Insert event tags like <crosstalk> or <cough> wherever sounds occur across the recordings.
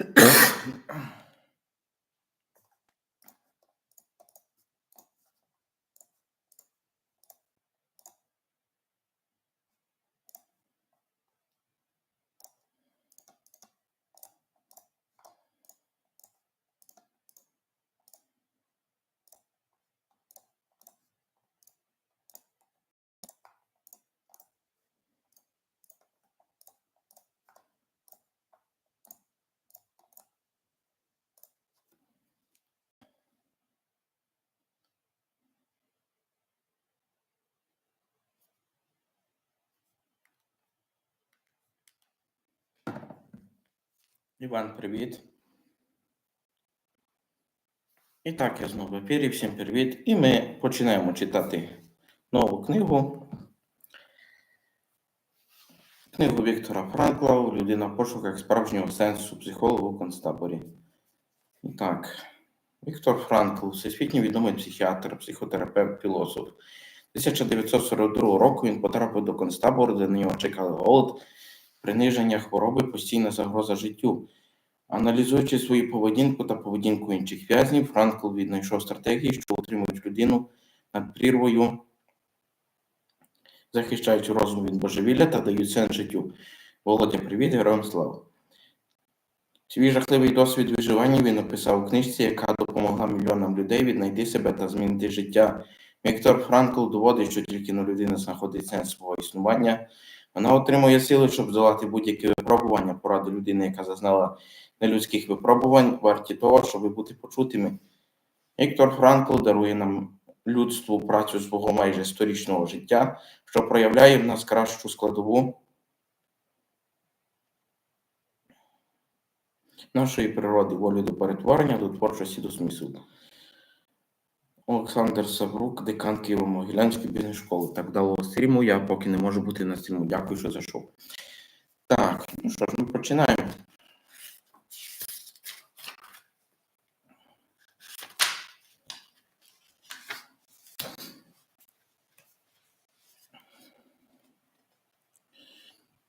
Huh? <laughs> Іван, привіт. І так, я знову в ефірі. Всім привіт. І ми починаємо читати нову книгу. Книгу Віктора Франкла Людина в пошуках справжнього сенсу психологу в концтаборі. І так, Віктор Франкл, всесвітньо відомий психіатр, психотерапевт, філософ. 1942 року він потрапив до концтабору, де на нього чекали голод, приниження, хвороби, постійна загроза життю. Аналізуючи свою поведінку та поведінку інших в'язнів, Франкл віднайшов стратегії, що утримують людину над прірвою, захищають розум від божевілля та дають сенс життю. Володя, привіт, героям слава! Свій жахливий досвід виживання він описав у книжці, яка допомогла мільйонам людей віднайти себе та змінити життя. Віктор Франкл доводить, що тільки на людина знаходить сенс свого існування. Вона отримує сили, щоб здолати будь-які випробування, поради людини, яка зазнала нелюдських випробувань, варті того, щоб бути почутими. Віктор Франкл дарує нам людству працю свого майже сторічного життя, що проявляє в нас кращу складову нашої природи, волі до перетворення, до творчості, до смислу. Олександр Саврук, декан Києво-Могилянської бізнес-школи. Так дало стріму, я поки не можу бути на стріму. Дякую, що зайшов. Так, ну що ж, ми починаємо.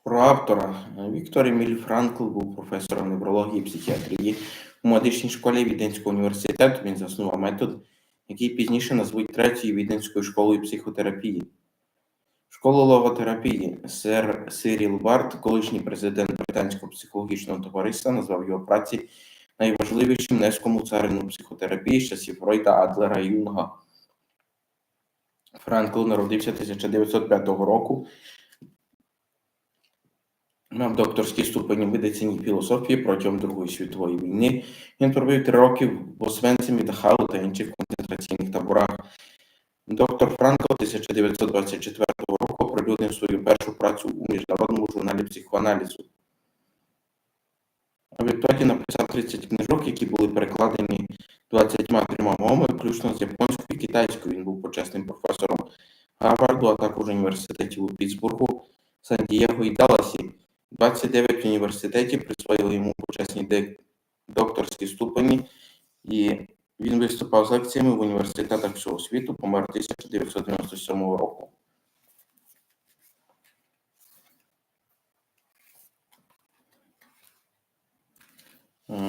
Про автора Віктор Еміль Франкл був професором неврології і психіатрії у медичній школі Віденського університету. Він заснував метод, який пізніше назвуть третьою віденською школою психотерапії. Школу логотерапії сер Сиріл Барт, колишній президент Британського психологічного товариства, назвав його праці найважливішим внеском у царину психотерапії з часів Фройда, Адлера Юнга. Франкл народився 1905 року Мав докторський ступень у медицині філософії протягом Другої світової війни. Він пробив три роки в Освенцимі, Дахау та інших концентраційних таборах. Доктор Франко 1924 року оприлюднив свою першу працю у міжнародному журналі психоаналізу. А відтоді написав 30 книжок, які були перекладені 23 мовами, включно з японською і китайською. Він був почесним професором Гарварду, а також університетів у Пітсбургу, Сан-Дієго і Далласі. 29 університетів присвоїли йому почесні докторські ступені, і він виступав з лекціями в університетах всього світу, помер 1997 року.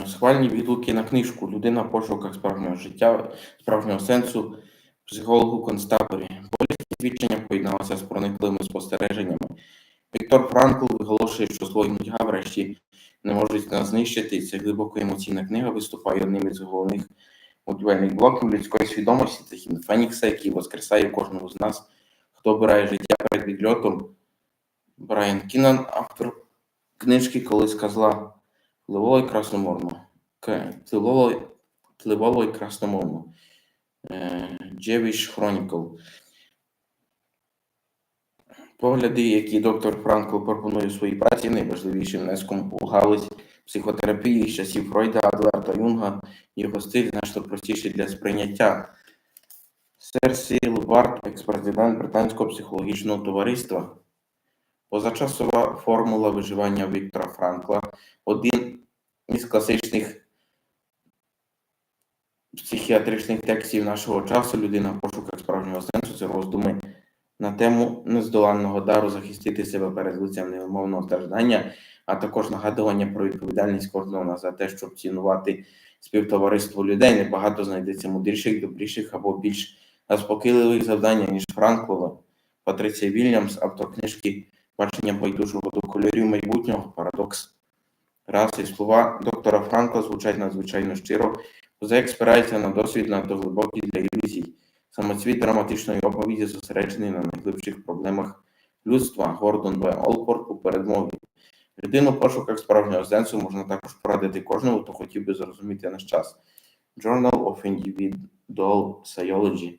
Схвальні відгуки на книжку Людина в пошуках справжнього життя, справжнього сенсу, психологу концтаборі. Болісні свідчення поєдналися з прониклими спостереженнями. Віктор Франкл виголошує, що і нудьга врешті не можуть нас знищити. Ця глибоко емоційна книга виступає одним із головних будівельних блоків людської свідомості. Це хімн Фенікса, який воскресає кожного з нас, хто обирає життя перед відльотом. Брайан Кінан, автор книжки Колись козла пливоло і красномовно. Пливоло, і красномовно. Джевіш Хронікл. Погляди, які доктор Франкл пропонує у своїй праці, найважливішим внеском у галузь психотерапії з часів Фройда, Адлера та Юнга, його стиль значно простіший для сприйняття. Сер Сіріл Барт, екс-президент Британського психологічного товариства. Позачасова формула виживання Віктора Франкла один із класичних психіатричних текстів нашого часу людина в пошуках справжнього сенсу це роздуми на тему нездоланного дару захистити себе перед лицем невимовного страждання, а також нагадування про відповідальність кожного за те, щоб цінувати співтовариство людей. Небагато знайдеться мудріших, добріших або більш заспокійливих завдань, ніж Франклова. Патриція Вільямс, автор книжки Бачення байдужого до кольорів майбутнього, парадокс раси. Слова доктора Франкла звучать надзвичайно щиро, спирається на досвід надто глибокий для ілюзій. Самоцвіт драматичної оповіді зосереджений на найглибших проблемах людства. Гордон Б. Олпорт у передмові. Людину в пошуках справжнього сенсу можна також порадити кожному, хто хотів би зрозуміти наш час. Journal of Individual Psychology.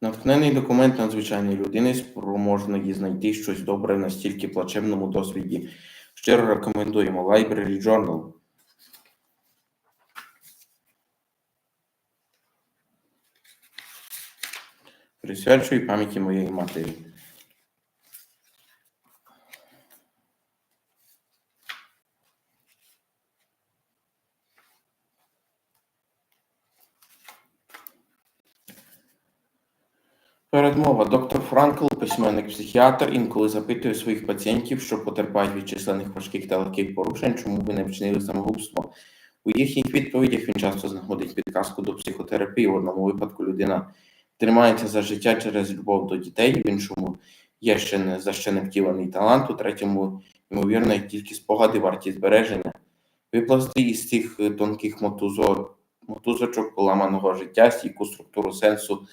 Натхнений документ надзвичайної людини спроможної знайти щось добре в настільки плачевному досвіді. Щиро рекомендуємо Library Journal. Присвячую пам'яті моєї матері. Передмова. Доктор Франкл, письменник-психіатр, інколи запитує своїх пацієнтів, що потерпають від численних важких та легких порушень, чому ви не вчинили самогубство. У їхніх відповідях він часто знаходить підказку до психотерапії. В одному випадку людина тримається за життя через любов до дітей, в іншому є ще не за ще не втілений талант, у третьому, ймовірно, тільки спогади варті збереження. Випласти із цих е, тонких мотузо, мотузочок поламаного життя, стійку структуру сенсу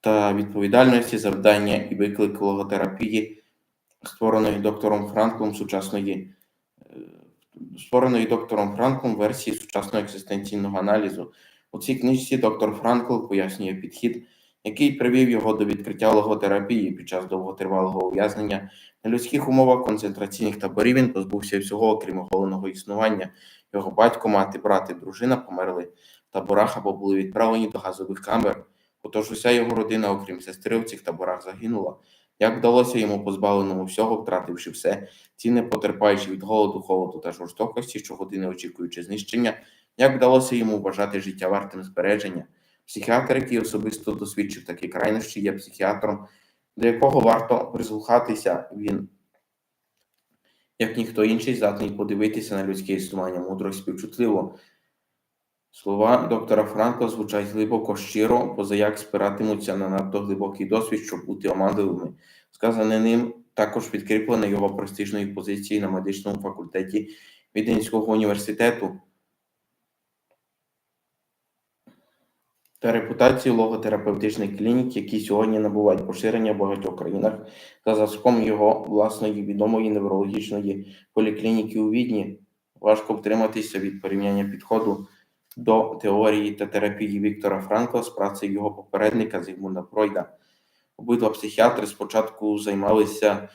та відповідальності завдання і виклик логотерапії, створеної доктором Франклом сучасної е, створеної доктором Франклом версії сучасного екзистенційного аналізу. У цій книжці доктор Франкл пояснює підхід, який привів його до відкриття логотерапії під час довготривалого ув'язнення на людських умовах концентраційних таборів. Він позбувся всього, окрім оголеного існування. Його батько, мати, брат і дружина померли в таборах або були відправлені до газових камер. Отож уся його родина, окрім сестри, в цих таборах загинула. Як вдалося йому позбавленому всього, втративши все, цінне потерпаючи від голоду, холоду та жорстокості, щогодини очікуючи знищення, як вдалося йому вважати життя вартим збереження? Психіатр, який особисто досвідчив такі крайнощі, є психіатром, до якого варто прислухатися він, як ніхто інший, здатний подивитися на людське існування мудро і співчутливо. Слова доктора Франкла звучать глибоко щиро, позаяк спиратимуться на надто глибокий досвід, щоб бути оманливими. Сказане ним також підкріплене його престижної позиції на медичному факультеті Віденського університету та репутації логотерапевтичних клінік, які сьогодні набувають поширення в багатьох країнах за зразком його власної відомої неврологічної поліклініки у Відні. Важко втриматися від порівняння підходу до теорії та терапії Віктора Франкла з працею його попередника Зігмунда Фройда. Обидва психіатри спочатку займалися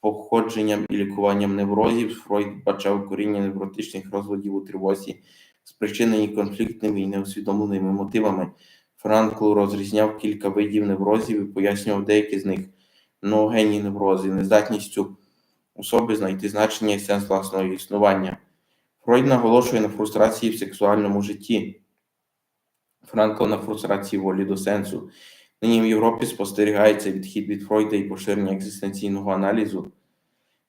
походженням і лікуванням неврозів. Фройд бачав коріння невротичних розладів у тривозі, спричинені конфліктними і неусвідомленими мотивами. Франкл розрізняв кілька видів неврозів і пояснював деякі з них ноогенні неврози, нездатністю особи знайти значення і сенс власного існування. Фройд наголошує на фрустрації в сексуальному житті. Франкл на фрустрації волі до сенсу. Нині в Європі спостерігається відхід від Фройда і поширення екзистенційного аналізу,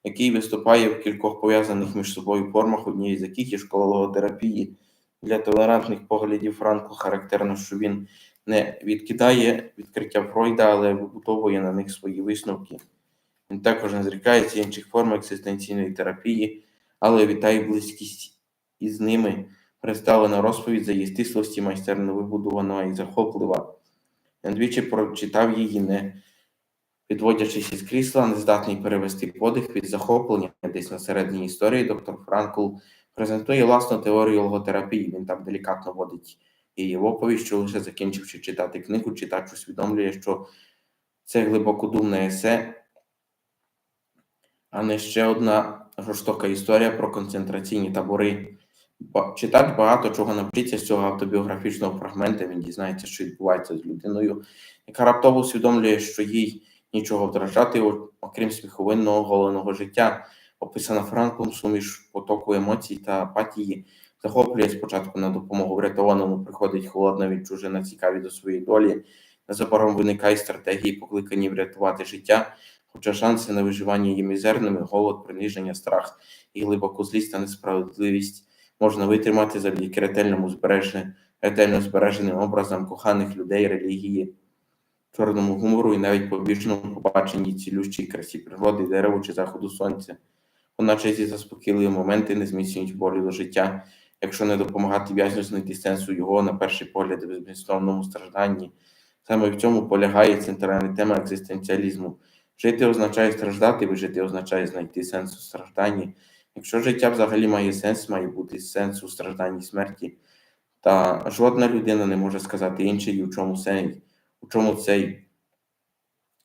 який виступає в кількох пов'язаних між собою формах, однієї з яких є школа логотерапії. Для толерантних поглядів Франкла характерно, що він не відкидає відкриття Фройда, але вибудовує на них свої висновки. Він також не зрікається інших форм екзистенційної терапії, але вітає близькість із ними, представлена розповідь за її стислості, майстерно вибудована і захоплива. Я двічі прочитав її, не підводячись із крісла, не здатний перевести подих від захоплення десь на середині історії. Доктор Франкл презентує власну теорію логотерапії. Він так делікатно водить її в оповідь, що лише закінчивши читати книгу, читач усвідомлює, що це глибокодумне есе, а не ще одна жорстока історія про концентраційні табори. Читач багато чого навчиться з цього автобіографічного фрагмента. Він дізнається, що відбувається з людиною, яка раптово усвідомлює, що їй нічого втрачати, окрім сміховинного голеного життя, описана Франклом суміш потоку емоцій та апатії, захоплює спочатку на допомогу врятованому, приходить холодна відчужена, цікаві до своєї долі. Незабаром виникає стратегії, покликані врятувати життя. Хоча шанси на виживання є мізерними, голод, приниження, страх і глибоку злість та несправедливість можна витримати завдяки ретельному збереженню, ретельно збереженим образам коханих людей, релігії, чорному гумору і навіть побічному побаченні цілющій красі природи, дерева чи заходу сонця. Одначе ці заспокійливі моменти не зміцнюють болю до життя, якщо не допомагати в'язню знайти сенсу його, на перший погляд, безмістовному стражданні. Саме в цьому полягає центральна тема екзистенціалізму. Жити означає страждати, вижити означає знайти сенс у стражданні. Якщо життя взагалі має сенс, має бути сенс у стражданні і смерті. Та жодна людина не може сказати іншій, у чому цей, у чому цей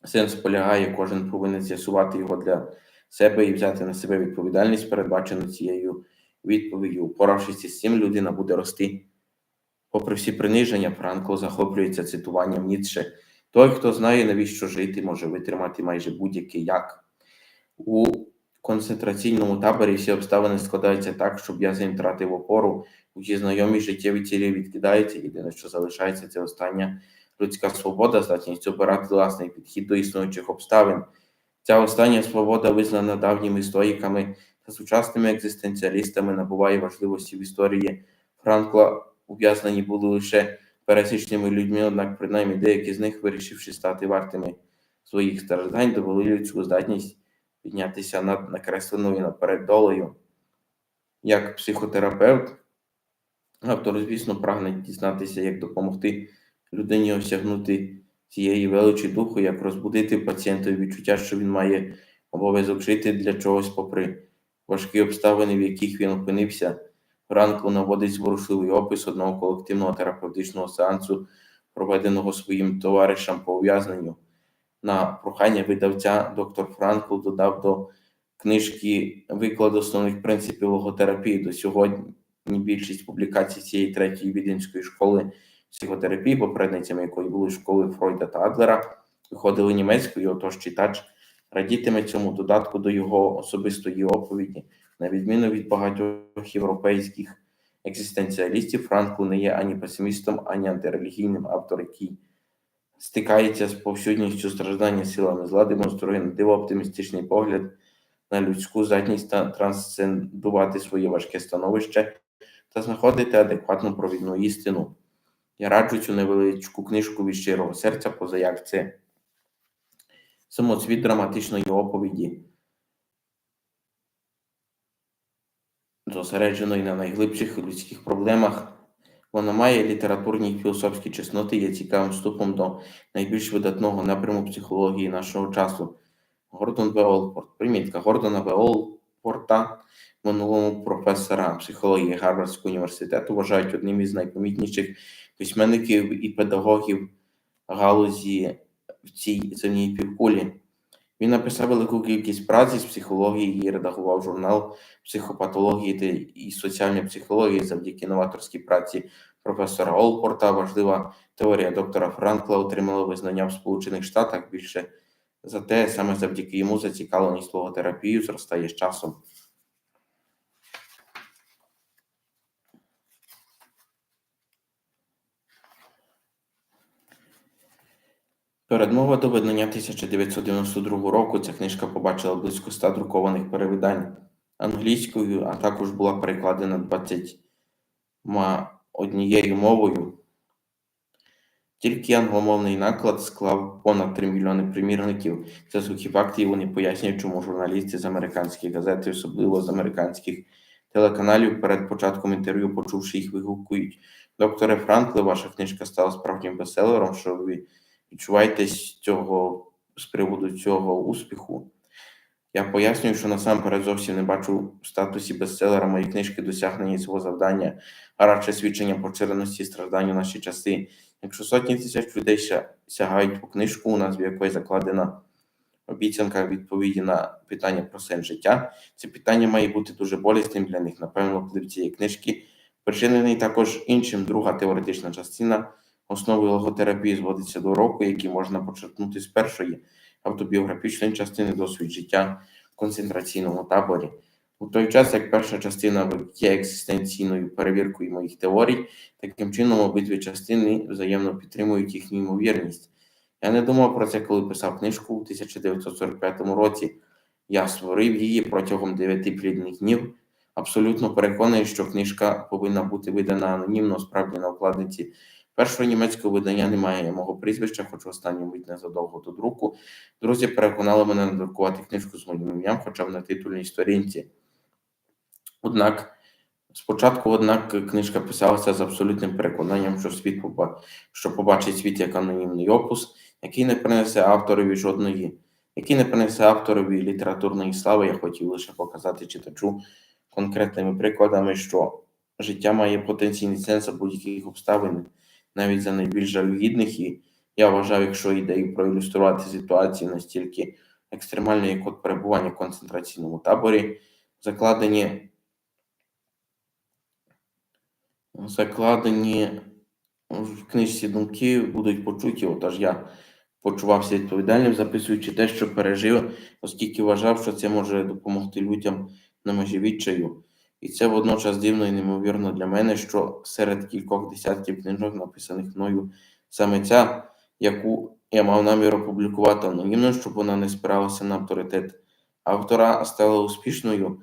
сенс полягає, кожен повинен з'ясувати його для себе і взяти на себе відповідальність, передбачену цією відповіддю. Упоравшись із цим, людина буде рости. Попри всі приниження, Франкл захоплюється цитуванням Ніцше. Той, хто знає, навіщо жити, може витримати майже будь-який як. У концентраційному таборі всі обставини складаються так, щоб в'язень втратив опору, усі знайомі життєві цілі відкидаються. Єдине, що залишається, це остання людська свобода, здатність обирати власний підхід до існуючих обставин. Ця остання свобода, визнана давніми стоїками та сучасними екзистенціалістами, набуває важливості в історії Франкла. Ув'язнені були лише пересічними людьми, однак, принаймні, деякі з них, вирішивши стати вартими своїх страждань, довели людську здатність піднятися над накресленою наперед долею. Як психотерапевт, автор, звісно, прагне дізнатися, як допомогти людині осягнути цієї величі духу, як розбудити пацієнтові відчуття, що він має обов'язок жити для чогось, попри важкі обставини, в яких він опинився. Ранку наводить зворушливий опис одного колективного терапевтичного сеансу, проведеного своїм товаришем по ув'язненню. На прохання видавця доктор Франкл додав до книжки виклад основних принципів логотерапії. До сьогодні більшість публікацій цієї третьої віденської школи психотерапії, попередницями якої були школи Фройда та Адлера, виходили німецькою, отож читач радітиме цьому додатку до його особистої оповіді. На відміну від багатьох європейських екзистенціалістів, Франкл не є ані песимістом, ані антирелігійним автор, який стикається з повсюдністю страждання силами зла, демонструє на диво оптимістичний погляд на людську здатність та трансцендувати своє важке становище та знаходити адекватну провідну істину. Я раджу цю невеличку книжку від щирого серця, поза як це самоцвіт драматичної оповіді. зосередженої на найглибших людських проблемах. Вона має літературні і філософські чесноти, є цікавим вступом до найбільш видатного напряму психології нашого часу. Гордон Б. Олпорт. Примітка Гордона Б. Олпорта, минулому професора психології Гарвардського університету, вважають одним із найпомітніших письменників і педагогів галузі в цій земній півкулі. Він написав велику кількість праць з психології і редагував журнал психопатології і соціальної психології завдяки новаторській праці професора Олпорта. Важлива теорія доктора Франкла отримала визнання в Сполучених Штатах більше за те, саме завдяки йому зацікавленість логотерапією зростає з часом. Передмова до видання 1992 року ця книжка побачила близько 100 друкованих перевидань англійською, а також була перекладена 21 мовою. Тільки англомовний наклад склав понад 3 мільйони примірників. Це сухі факти, і вони пояснюють, чому журналісти з американських газет, особливо з американських телеканалів, перед початком інтерв'ю, почувши їх, вигукують. Докторе Франкле, ваша книжка стала справжнім бестселером, що ви відчуваєте з цього з приводу цього успіху. Я пояснюю, що насамперед зовсім не бачу в статусі бестселера моєї книжки досягнення свого завдання, а радше свідчення поширеності страждань у наші часи. Якщо сотні тисяч людей сягають по книжку, у назві якої закладена обіцянка відповіді на питання про сенс життя, це питання має бути дуже болісним для них. Напевно, вплив цієї книжки причинений також іншим. Друга теоретична частина основи логотерапії зводиться до року, який можна почерпнути з першої автобіографічної частини досвід життя в концентраційному таборі. У той час, як перша частина є екзистенційною перевіркою моїх теорій, таким чином обидві частини взаємно підтримують їхню ймовірність. Я не думав про це, коли писав книжку у 1945 році. Я створив її протягом 9 плідних днів. Абсолютно переконаний, що книжка повинна бути видана анонімно, справді на вкладниці. Першого німецького видання немає мого прізвища, хоч останню мить незадовго до друку. Друзі переконали мене надрукувати книжку з моїм ім'ям, хоча б на титульній сторінці. Однак, спочатку, однак, книжка писалася з абсолютним переконанням, що світ поба- що побачить світ як анонімний опус, який не принесе авторові жодної, який не принесе авторові літературної слави. Я хотів лише показати читачу конкретними прикладами, що життя має потенційний сенс за будь-яких обставин, навіть за найбільш жалюгідних. І я вважав, якщо ідею проілюструвати ситуацію настільки екстремальну, як от перебування в концентраційному таборі, закладені закладені в книжці думки будуть почуті. Отож я почувався відповідальним, записуючи те, що пережив, оскільки вважав, що це може допомогти людям на межі відчаю. І це водночас дивно і неймовірно для мене, що серед кількох десятків книжок, написаних мною, саме ця, яку я мав намір опублікувати анонімно, щоб вона не спиралася на авторитет автора, стала успішною.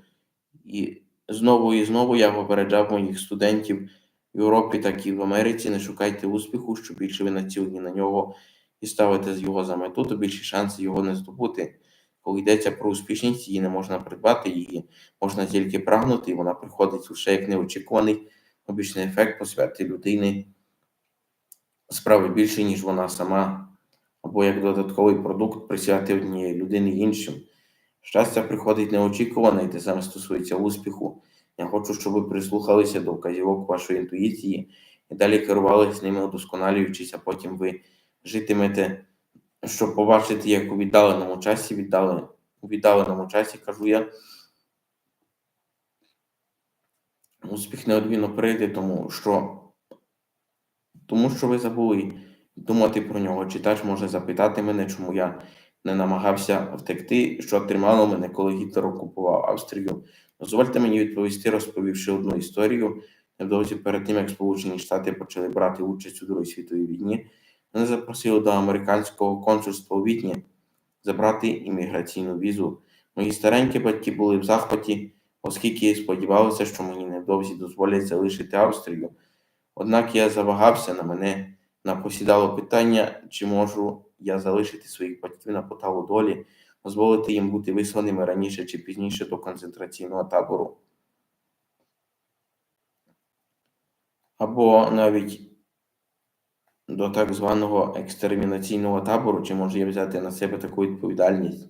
І знову і знову я попереджав моїх студентів в Європі, так і в Америці. Не шукайте успіху, що більше ви націлені на нього і ставите з його за мету, то більші шанси його не здобути. Коли йдеться про успішність, її не можна придбати, її можна тільки прагнути, і вона приходить лише як неочікуваний обічний ефект посвяти людини справи більше, ніж вона сама, або як додатковий продукт присвяти однієї людини іншим. Щастя приходить неочікувано, і те саме стосується успіху. Я хочу, щоб ви прислухалися до вказівок вашої інтуїції і далі керувалися ними, удосконалюючись, а потім ви житимете, щоб побачити, як у віддаленому часі, віддален, у віддаленому часі, кажу я, успіх неодмінно прийде, тому що, тому що ви забули думати про нього. Читач може запитати мене, чому я не намагався втекти, що тримало мене, коли Гітлер окупував Австрію. Дозвольте мені відповісти, розповівши одну історію. Невдовзі перед тим, як Сполучені Штати почали брати участь у Другій світовій війні, вони запросили до американського консульства у Відні забрати імміграційну візу. Мої старенькі батьки були в захваті, оскільки сподівалися, що мені невдовзі дозволять залишити Австрію. Однак я завагався на мене напосідало питання, чи можу я залишити своїх батьків на поталу долі, дозволити їм бути висланими раніше чи пізніше до концентраційного табору. Або навіть до так званого екстермінаційного табору, чи може я взяти на себе таку відповідальність?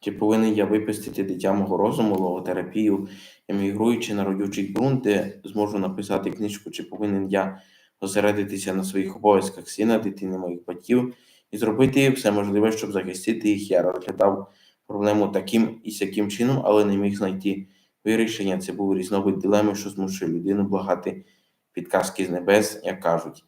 Чи повинен я випустити дитя мого розуму, логотерапію, емігруючи на родючий ґрунт, де зможу написати книжку, чи повинен я зосередитися на своїх обов'язках сина, дитини моїх батьків і зробити все можливе, щоб захистити їх. Я розглядав проблему таким і сяким чином, але не міг знайти вирішення. Це був різновид дилеми, що змушує людину благати підказки з небес, як кажуть.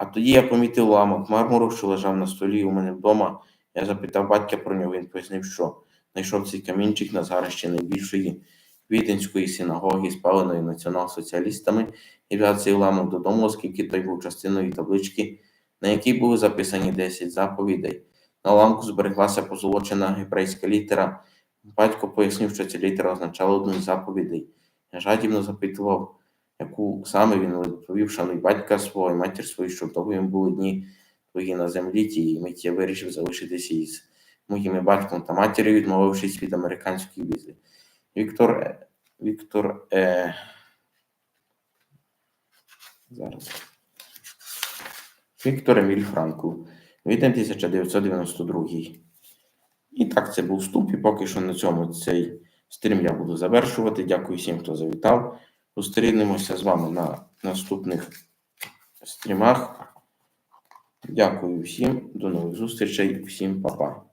А тоді я помітив ламок мармуру, що лежав на столі у мене вдома. Я запитав батька про нього. Він пояснив, що знайшов цей камінчик на згарищі найбільшої віденської синагоги, спаленої націонал-соціалістами, і взяв цей уламок додому, оскільки той був частиною таблички, на якій були записані 10 заповідей. На уламку збереглася позолочена гебрейська літера. Батько пояснив, що ця літера означала одну з заповідей. Я жадібно запитував, яку саме він відповів, шануй батька свого і матір свою, щоб довго їм були дні твої на землі, тієї миті я вирішив залишитися із моїми батьком та матір'ю, відмовившись від американської візи. Віктор е, Віктор е, зараз. Віктор Еміль Франкл. Відень 1992. І так, це був вступ, і поки що на цьому цей стрім я буду завершувати. Дякую всім, хто завітав. Зустрінемося з вами на наступних стрімах. Дякую всім, до нових зустрічей, всім па-па.